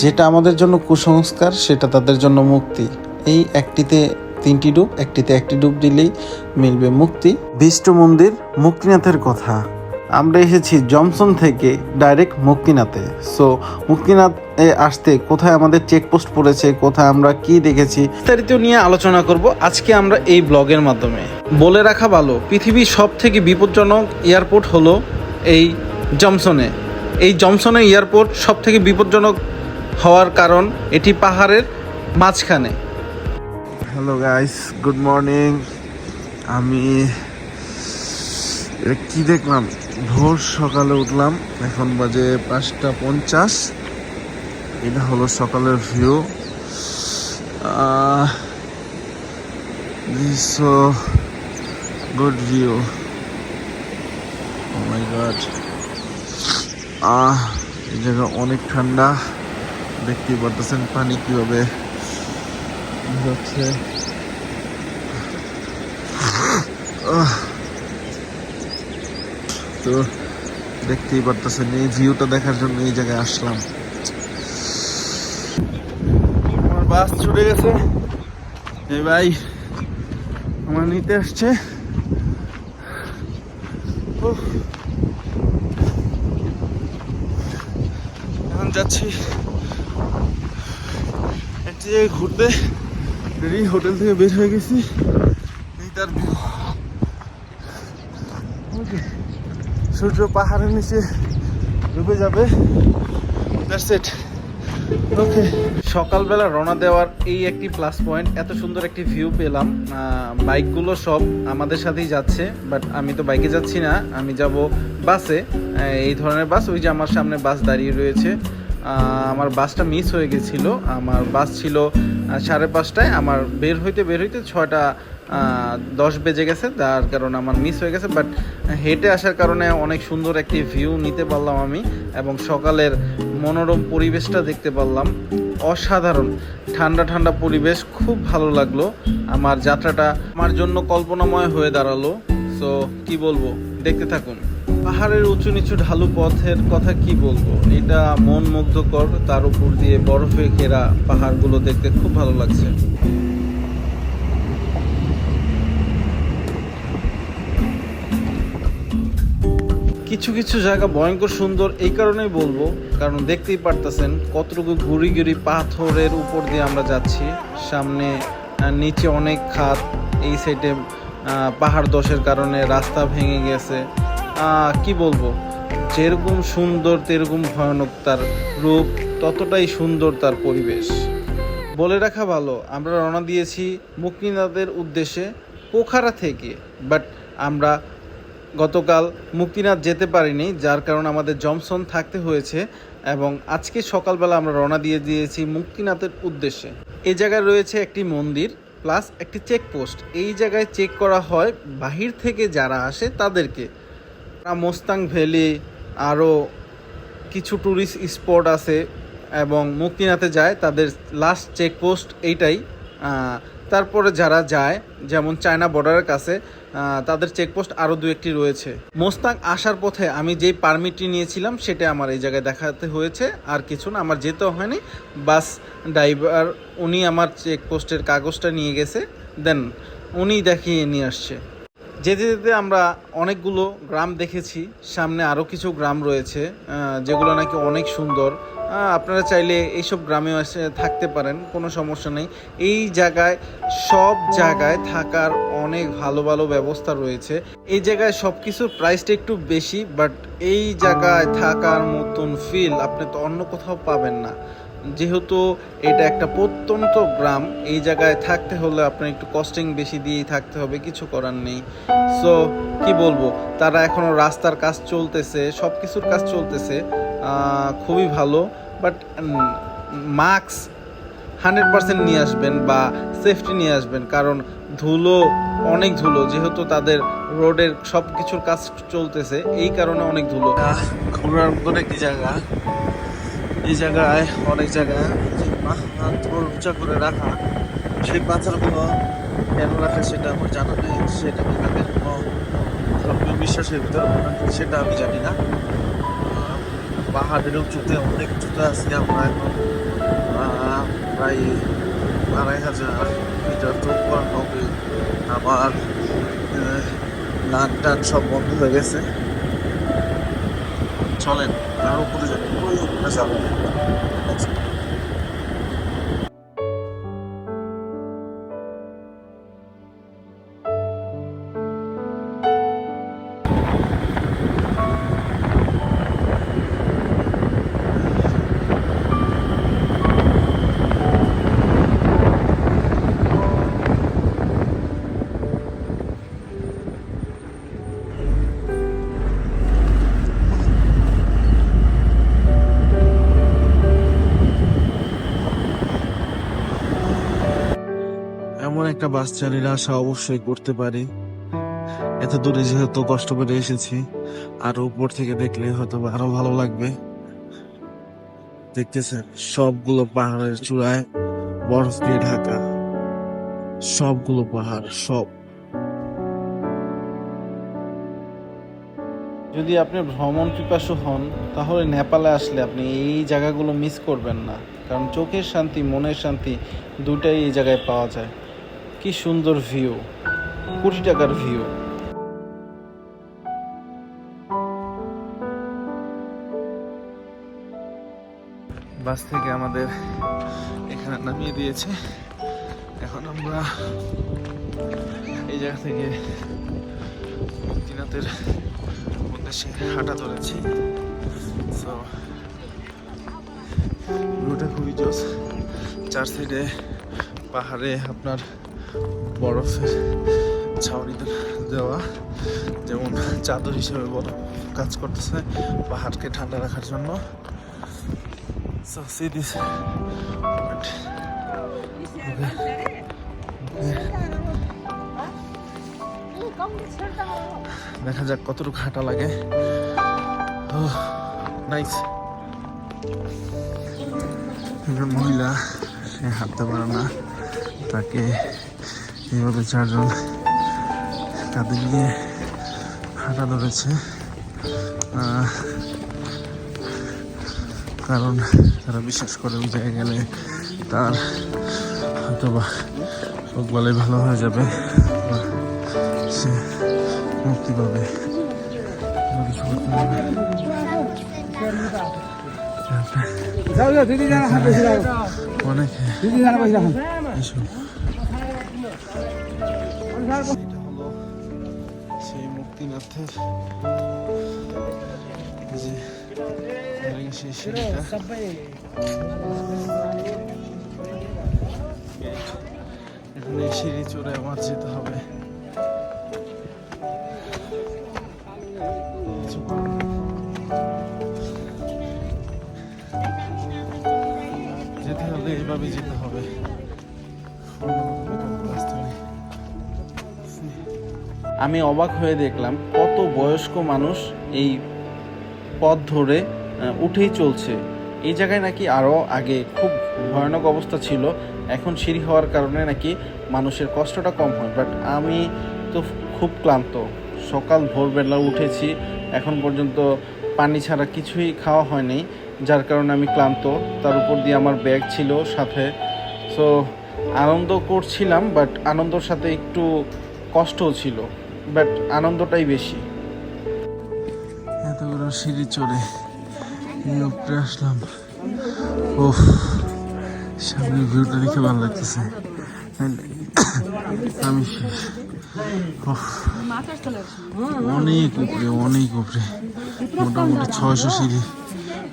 যেটা আমাদের জন্য কুসংস্কার, সেটা তাদের জন্য মুক্তি। এই একটিতে তিনটি ডুব, একটিতে একটি ডুব দিলেই মিলবে মুক্তি। বিষ্ণু মন্দির মুক্তিনাথের কথা। আমরা এসেছি জমসন থেকে ডাইরেক্ট মুক্তিনাথে। সো মুক্তিনাথে আসতে কোথায় আমাদের চেকপোস্ট পড়েছে, কোথায় আমরা কি দেখেছি, বিস্তারিত নিয়ে আলোচনা করব আজকে আমরা এই ব্লগের মাধ্যমে। বলে রাখা ভালো, পৃথিবীর সব থেকে বিপজ্জনক এয়ারপোর্ট হলো এই জমসনে। এই জমসনে এয়ারপোর্ট সব থেকে বিপজ্জনক হওয়ার কারণ এটি পাহাড়ের মাঝখানে। হ্যালো গাইস গুড মর্নিং আমি এটা কি দেখলাম? ভোর সকালে উঠলাম। এখন বাজে পাঁচটা পঞ্চাশ। এটা হলো সকালের view so good view ah, এই জায়গা অনেক ঠান্ডা। দেখতেই পারতেছেন পানি কীভাবে যাচ্ছে। তো দেখতেই পারতেছেন, এই ভিউটা দেখার জন্য এই জায়গায় আসলাম। আমার বাস ছুটে গেছে। এই ভাই, আমার নিতে আসছে। এখন যাচ্ছি। ঘুরতে রেডি, হোটেল থেকে বের হয়ে গেছি। তার। সূর্য পাহাড়ের নিচে ডুবে যাবে। ওকে সকালবেলা রওনা দেওয়ার এই একটি প্লাস পয়েন্ট এত সুন্দর একটি ভিউ পেলাম। বাইকগুলো সব আমাদের সাথেই যাচ্ছে বাট আমি তো বাইকে যাচ্ছি না। আমি যাব বাসে এই ধরনের বাস ওই যে আমার সামনে বাস দাঁড়িয়ে রয়েছে। আমার বাসটা মিস হয়ে গেছিল। আমার বাস ছিল সাড়ে পাঁচটায়। আমার বের হইতে বের হইতে ছয়টা দশ বেজে গেছে। তার কারণে আমার মিস হয়ে গেছে। বাট হেঁটে আসার কারণে অনেক সুন্দর একটি ভিউ নিতে পারলাম আমি এবং সকালের মনোরম পরিবেশটা দেখতে পারলাম। অসাধারণ। ঠান্ডা ঠান্ডা পরিবেশ। খুব ভালো লাগল। আমার যাত্রাটা আমার জন্য কল্পনাময় হয়ে দাঁড়াল। সো কি বলব? দেখতে থাকুন। পাহাড়ের উঁচু নিচু ঢালু পথের কথা কি বলব? এটা মন মুগ্ধকর, তার উপর দিয়ে বরফে ঘেরা পাহাড়গুলো দেখতে খুব ভালো লাগছে। কিছু কিছু জায়গা ভয়ঙ্কর সুন্দর, এই কারণেই বলব, কারণ দেখতেই পারতেছেন কতটুকু ঘুরি ঘুরি পাথরের উপর দিয়ে আমরা যাচ্ছি। সামনে নিচে অনেক খাত, এই সাইডে পাহাড় দশের কারণে রাস্তা ভেঙে গেছে। কি বলব? যেরকম সুন্দর, তেরকম ভয়ানক তার রূপ, ততটাই সুন্দর তার পরিবেশ। বলে রাখা ভালো, আমরা রওনা দিয়েছি মুক্তিনাথের উদ্দেশ্যে পোখারা থেকে। বাট আমরা গতকাল মুক্তিনাথ যেতে পারিনি, যার কারণে আমাদের জমসন থাকতে হয়েছে এবং আজকে সকালবেলা আমরা রওনা দিয়ে দিয়েছি মুক্তিনাথের উদ্দেশ্যে। এই জায়গায় রয়েছে একটি মন্দির, প্লাস একটি চেকপোস্ট এই জায়গায় চেক করা হয় বাহির থেকে যারা আসে তাদেরকে। মোস্তাং ভ্যালি আরও কিছু ট্যুরিস্ট স্পট আছে এবং মুক্তিনাথে যায়, তাদের লাস্ট চেকপোস্ট এইটাই। তারপরে যারা যায়, যেমন চায়না বর্ডারের কাছে তাদের চেকপোস্ট আরও দু একটি রয়েছে। মোস্তাং আসার পথে আমি যেই পারমিটটি নিয়েছিলাম, সেটা আমার এই জায়গায় দেখাতে হয়েছে, আর কিছু না, আমার যেতেও হয়নি। বাস ড্রাইভার উনি আমার চেকপোস্টের কাগজটা নিয়ে গেছে দেন উনি দেখিয়ে নিয়ে আসছে। যেতে যেতে আমরা অনেকগুলো গ্রাম দেখেছি। সামনে আরও কিছু গ্রাম রয়েছে যেগুলো নাকি অনেক সুন্দর। আপনারা চাইলে এইসব গ্রামে এসে থাকতে পারেন, কোনো সমস্যা নেই। এই জায়গায়, সব জায়গায় থাকার অনেক ভালো ভালো ব্যবস্থা রয়েছে। এই জায়গায় সব কিছুর প্রাইসটা একটু বেশি বাট এই জায়গায় থাকার মতন ফিল আপনি তো অন্য কোথাও পাবেন না। যেহেতু এটা একটা প্রত্যন্ত গ্রাম, এই জায়গায় থাকতে হলে আপনার একটু কস্টিং বেশি দিয়েই থাকতে হবে, কিছু করার নেই। সো কি বলব? তারা এখনও রাস্তার কাজ চলতেছে সব কিছুর কাজ চলতেছে খুবই ভালো। বাট মাস্ক হান্ড্রেড পার্সেন্ট নিয়ে আসবেন বা সেফটি নিয়ে আসবেন, কারণ ধুলো অনেক ধুলো, যেহেতু তাদের রোডের সব কিছুর কাজ চলতেছে, এই কারণে অনেক ধুলো। ঘোরার মতন একটি জায়গা এই জায়গায় অনেক জায়গায় যে উঁচা করে রাখা, সেই পাথরগুলো কেন রাখে সেটা আমার জানা নেই, সেটা কি তাদের কোনো ধর্মীয় বিশ্বাসের ভিতরে সেটা আমি জানি না। পাহাড়ের উঁচুতে অনেক উঁচুতে আছি আমরা এখন। প্রায় আড়াই হাজার মিটার তো হবে। আবার নাক টাক সব বন্ধ হয়ে গেছে। চলেন। আর উপরে যাই ওই উপরে যাব এমন একটা বাস চালিয়ে আশা অবশ্যই করতে পারি। এত দূরে যেহেতু কষ্ট করে এসেছি, আর উপর থেকে দেখলে হয়তো আরও ভালো লাগবে। দেখতেছেন, সবগুলো পাহাড়ের চূড়ায় বরফ দিয়ে ঢাকা। সবগুলো পাহাড়, সব। যদি আপনি ভ্রমণ পিপাসু হন, তাহলে নেপালে আসলে আপনি এই জায়গাগুলো মিস করবেন না। কারণ চোখের শান্তি, মনের শান্তি দুটাই এই জায়গায় পাওয়া যায়। কি সুন্দর ভিউ কোটি টাকার ভিউ বাস থেকে আমাদের এখানে নামিয়ে দিয়েছে। এখন আমরা এই জায়গা থেকে মুক্তিনাথের উদ্দেশ্যে হাঁটা ধরেছি। সো খুবই জোস। চার সাইডে পাহাড়ে আপনার বরফের ছাউনি দেওয়া যেমন চাদর হিসেবে বরফ কাজ করতেছে পাহাড়কে ঠান্ডা রাখার জন্য. দেখা যাক কতটুকু হাঁটা লাগে। একজন মহিলা, সে হাঁটতে পারে না। তাকে এইভাবে চারজন কাঁধে নিয়ে হাঁটা ধরেছে কারণ তারা বিশ্বাস করে ওই জায়গায় গেলে তার হয়তো বা বালাই ভালো হয়ে যাবে। সে মুক্তি পাবে। কিছু করতে পারবে অনেক এটা হলো সেই মুক্তিনাথের যে সেই সিঁড়িটা। এখানে সিঁড়ি চড়ে আমার যেতে হবে। যেতে হলে এইভাবেই যেতে হবে। আমি অবাক হয়ে দেখলাম কত বয়স্ক মানুষ এই পথ ধরে উঠেই চলছে। এই জায়গায় নাকি আরও আগে খুব ভয়ানক অবস্থা ছিল, এখন সিঁড়ি হওয়ার কারণে নাকি মানুষের কষ্টটা কম হয়। বাট আমি তো খুব ক্লান্ত। সকাল ভোরবেলা উঠেছি, এখন পর্যন্ত পানি ছাড়া কিছুই খাওয়া হয়নি, যার কারণে আমি ক্লান্ত। তার উপর দিয়ে আমার ব্যাগ ছিল সাথে। সো আনন্দ করছিলাম বাট আনন্দর সাথে একটু কষ্টও ছিল। বাট আনন্দটাই বেশি। এতগুলো সিঁড়ি চড়ে উপরে আসলাম। ও সামনের ভিউটা দেখে ভালো লাগতেছে। আমি অনেক উপরে অনেক উপরে। মোটামুটি ছয়শো সিঁড়ি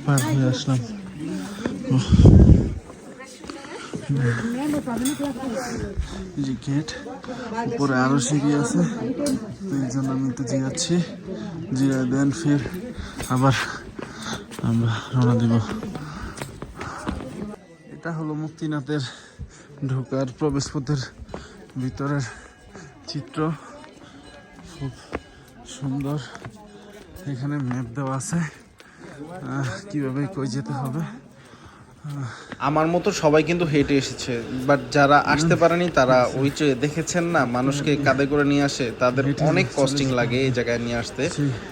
পার হয়ে আসলাম। যে গেট উপরে আরও সিঁড়ি আছে। তো এই জন্য আমি তো জিরাচ্ছি। জিরা দেন ফির আবার আমরা রওনা দিব। এটা হলো মুক্তিনাথের ঢোকার প্রবেশপথের ভিতরের চিত্র। খুব সুন্দর। এখানে ম্যাপ দেওয়া আছে। কীভাবে কই যেতে হবে? আমার মতো সবাই কিন্তু হেঁটে এসেছে বাট যারা আসতে পারেনি তারা ওই যে দেখেছেন না মানুষকে কাঁধে করে নিয়ে আসে তাদের অনেক কস্টিং লাগে এই জায়গায় নিয়ে আসতে।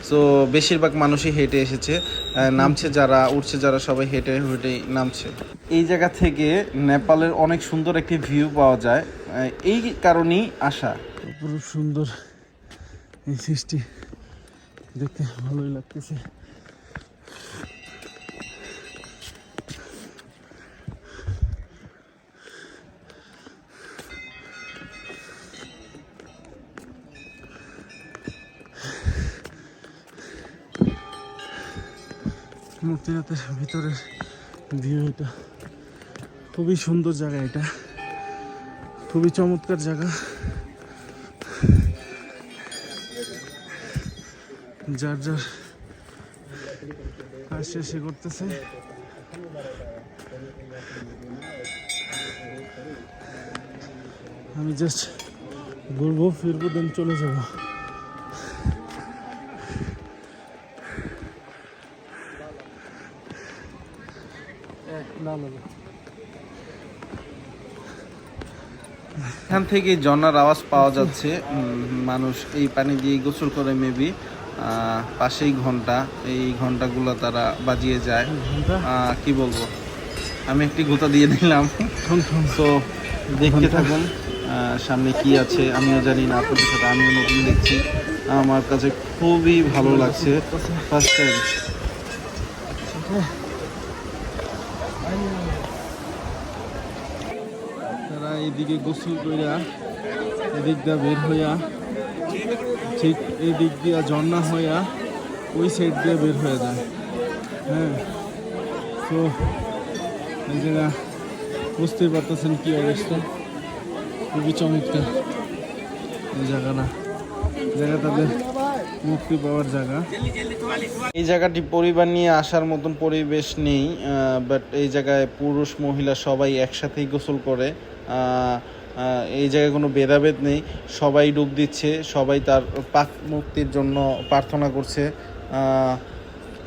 সো বেশিরভাগ মানুষই হেঁটে এসেছে নামছে যারা উঠছে যারা সবাই হেঁটে হেঁটে নামছে। এই জায়গা থেকে নেপালের অনেক সুন্দর একটি ভিউ পাওয়া যায় এই কারণেই আসা। পুরো সুন্দর এই সৃষ্টি। দেখতে ভালোই লাগতেছে। মুক্তিনাথের ভিতরের ভিউ এটা। খুবই সুন্দর জায়গা এটা। খুবই চমৎকার জায়গা। যার যার কাজ শেষে করতেছে। আমি জাস্ট ঘুরবো, ফিরবো দেন চলে যাব না না না এখান থেকে ঝর্ণার আওয়াজ পাওয়া যাচ্ছে। মানুষ এই পানি দিয়ে গোসল করে মেবি। পাশেই ঘণ্টা। এই ঘন্টাগুলো তারা বাজিয়ে যায়। কি বলব? আমি একটি গোতা দিয়ে ঠন তো দেখতে থাকুন। আহ, সামনে কি আছে আমিও জানি না আপনাদের সাথে আমিও নতুন দেখছি। আমার কাছে খুবই ভালো লাগছে। ফার্স্ট টাইম তারা এইদিকে গোসল কইরা এদিক দিয়া বের হইয়া, ঠিক এদিক দিক দিয়া ঝর্ণা হইয়া ওই সাইড দিয়ে বের হয়ে যায়। হ্যাঁ তো এই জায়গা বুঝতেই পারতেছেন কি অবস্থা। খুবই চমৎকার। এই জায়গাটা জায়গা তাদের মুক্তি পাওয়ার জায়গা। এই জায়গাটি পরিবার নিয়ে আসার মতন পরিবেশ নেই বাট এই জায়গায় পুরুষ, মহিলা সবাই একসাথেই গোসল করে। এই জায়গায় কোনো ভেদাভেদ নেই। সবাই ডুব দিচ্ছে, সবাই তার পাক মুক্তির জন্য প্রার্থনা করছে।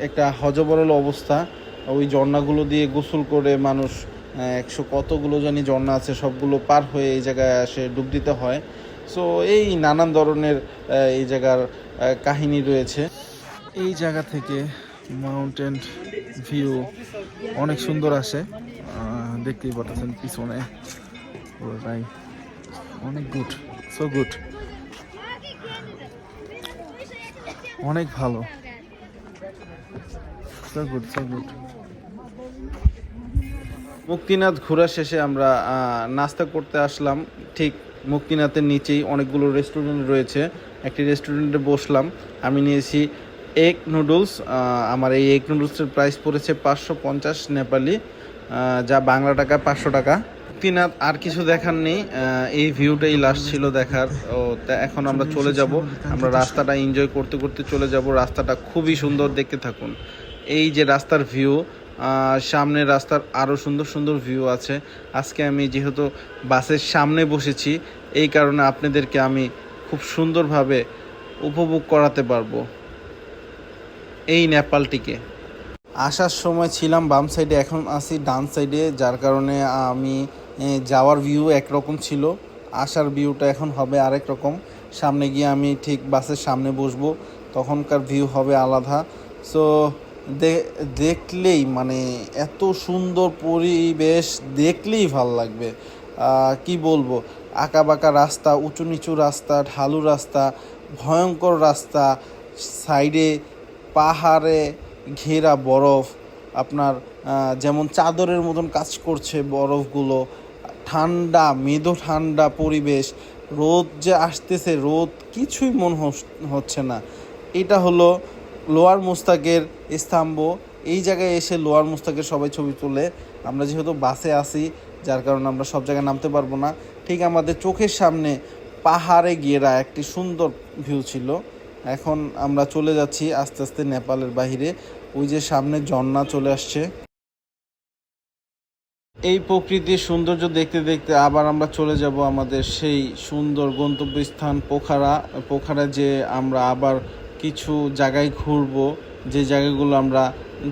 একটা হজবরল অবস্থা। ওই ঝর্ণাগুলো দিয়ে গোসল করে মানুষ একশো কতগুলো জানি ঝর্ণা আছে, সবগুলো পার হয়ে এই জায়গায় আসে ডুব দিতে হয়। সো এই নানান ধরনের এই জায়গার কাহিনী রয়েছে। এই জায়গা থেকে মাউন্টেন ভিউ অনেক সুন্দর আসে। দেখতেই পাচ্ছেন পিছনে। পুরোটাই অনেক গুড সো গুড অনেক ভালো। So good so good Muktinath ঘোরা শেষে আমরা নাস্তা করতে আসলাম। ঠিক মুক্তিনাথের নিচেই অনেকগুলো রেস্টুরেন্ট রয়েছে। একটি রেস্টুরেন্টে বসলাম। আমি নিয়েছি এগ নুডলস আমার এই এগ নুডলসের প্রাইস পড়েছে পাঁচশো পঞ্চাশ নেপালি যা বাংলা টাকা পাঁচশো টাকা। মুক্তিনাথ আর কিছু দেখার নেই এই ভিউটাই লাস্ট ছিল দেখার। ও, তা এখন আমরা চলে যাব। আমরা রাস্তাটা এনজয় করতে করতে চলে যাব। রাস্তাটা খুবই সুন্দর, দেখতে থাকুন। এই যে রাস্তার ভিউ সামনে রাস্তার আরও সুন্দর সুন্দর ভিউ আছে। আজকে আমি যেহেতু বাসের সামনে বসেছি, এই কারণে আপনাদেরকে আমি খুব সুন্দরভাবে উপভোগ করাতে পারব। এই নেপালটিকে। আসার সময় ছিলাম বাম সাইডে এখন আছি ডান সাইডে যার কারণে আমি যাওয়ার ভিউ একরকম ছিল। আসার ভিউটা এখন হবে আরেক রকম। সামনে গিয়ে আমি ঠিক বাসের সামনে বসবো। তখনকার ভিউ হবে আলাদা। সো দেখলেই মানে এত সুন্দর পরিবেশ দেখলেই ভালো লাগবে। কি বলব? আঁকা বাঁকা রাস্তা, উঁচু নিচু রাস্তা, ঢালু রাস্তা, ভয়ঙ্কর রাস্তা, সাইডে পাহাড়ে ঘেরা বরফ, আপনার যেমন চাদরের মতন কাজ করছে বরফগুলো ঠান্ডা, মৃদু ঠান্ডা পরিবেশ, রোদ যে আসতেছে, রোদ কিছুই মন হচ্ছে না। এটা হলো লোয়ার মুস্তাকের স্তম্ভ। এই জায়গায় এসে লোয়ার মুস্তাকের সবাই ছবি তুলে। আমরা যেহেতু বাসে আসি যার কারণে আমরা সব জায়গায় নামতে পারব না। ঠিক আমাদের চোখের সামনে পাহাড়ে ঘেরা একটি সুন্দর ভিউ ছিল। এখন আমরা চলে যাচ্ছি আস্তে আস্তে নেপালের বাইরে ওই যে সামনে ঝর্ণা চলে আসছে। এই প্রকৃতির সৌন্দর্য দেখতে দেখতে আবার আমরা চলে যাব আমাদের সেই সুন্দর গন্তব্যস্থান পোখারা। পোখারা যে আমরা আবার কিছু জায়গায় ঘুরবো, যে জায়গাগুলো আমরা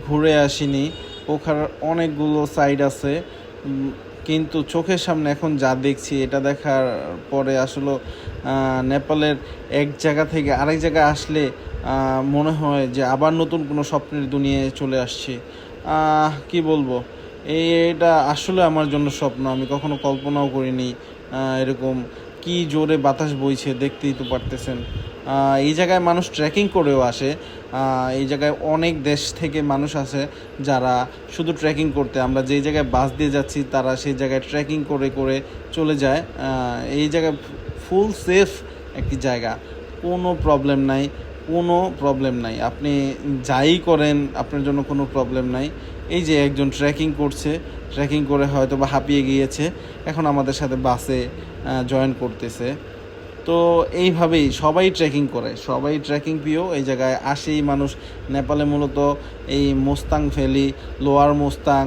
ঘুরে আসিনি। পোখারার অনেকগুলো সাইড আছে। কিন্তু চোখের সামনে এখন যা দেখছি, এটা দেখার পরে আসলে নেপালের এক জায়গা থেকে আরেক জায়গায় আসলে মনে হয় যে আবার নতুন কোনো স্বপ্নের দুনিয়ায় চলে আসছি। কি বলব? এই এটা আসলে আমার জন্য স্বপ্ন। আমি কখনো কল্পনাও করিনি এরকম কি জোরে বাতাস বইছে দেখতেই তো পারতেছেন। এই জায়গায় মানুষ ট্রেকিং করেও আসে। এই জায়গায় অনেক দেশ থেকে মানুষ আসে যারা শুধু ট্রেকিং করতে। আমরা যেই জায়গায় বাস দিয়ে যাচ্ছি, তারা সেই জায়গায় ট্রেকিং করে করে চলে যায়। এই জায়গায় ফুল সেফ একটি জায়গা। কোনো প্রবলেম নাই। কোনো প্রবলেম নাই। আপনি যাই করেন, আপনার জন্য কোনো প্রবলেম নাই। এই যে একজন ট্রেকিং করছে ট্রেকিং করে হয়তো বা হাঁপিয়ে গিয়েছে, এখন আমাদের সাথে বাসে জয়েন করতেছে। তো এইভাবেই সবাই ট্রেকিং করে, সবাই ট্রেকিং প্রিয়। এই জায়গায় আসেই মানুষ, নেপালে মূলত এই মোস্তাং ভ্যালি লোয়ার মোস্তাং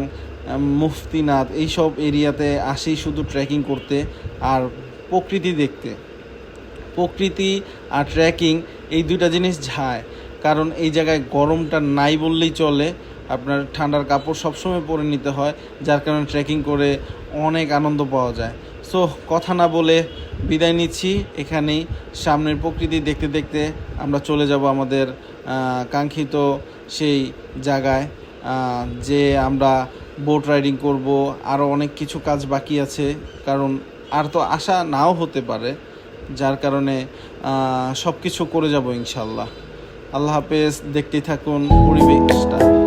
মুফতিনাথ, এইসব এরিয়াতে আসেই শুধু ট্রেকিং করতে আর প্রকৃতি দেখতে। প্রকৃতি আর ট্রেকিং এই দুইটা জিনিস যায় কারণ এই জায়গায় গরমটা নাই বললেই চলে। আপনার ঠান্ডার কাপড় সবসময় পরে নিতে হয়, যার কারণে ট্রেকিং করে অনেক আনন্দ পাওয়া যায়। সো কথা না বলে বিদায় নিচ্ছি এখানেই। সামনের প্রকৃতি দেখতে দেখতে আমরা চলে যাব আমাদের কাঙ্ক্ষিত সেই জায়গায় যে আমরা বোট রাইডিং করব। আরও অনেক কিছু কাজ বাকি আছে। কারণ আর তো আশা নাও হতে পারে। যার কারণে সব কিছু করে যাব ইনশাল্লাহ আল্লাহ হাফেজ দেখতেই থাকুন পরিবেশটা।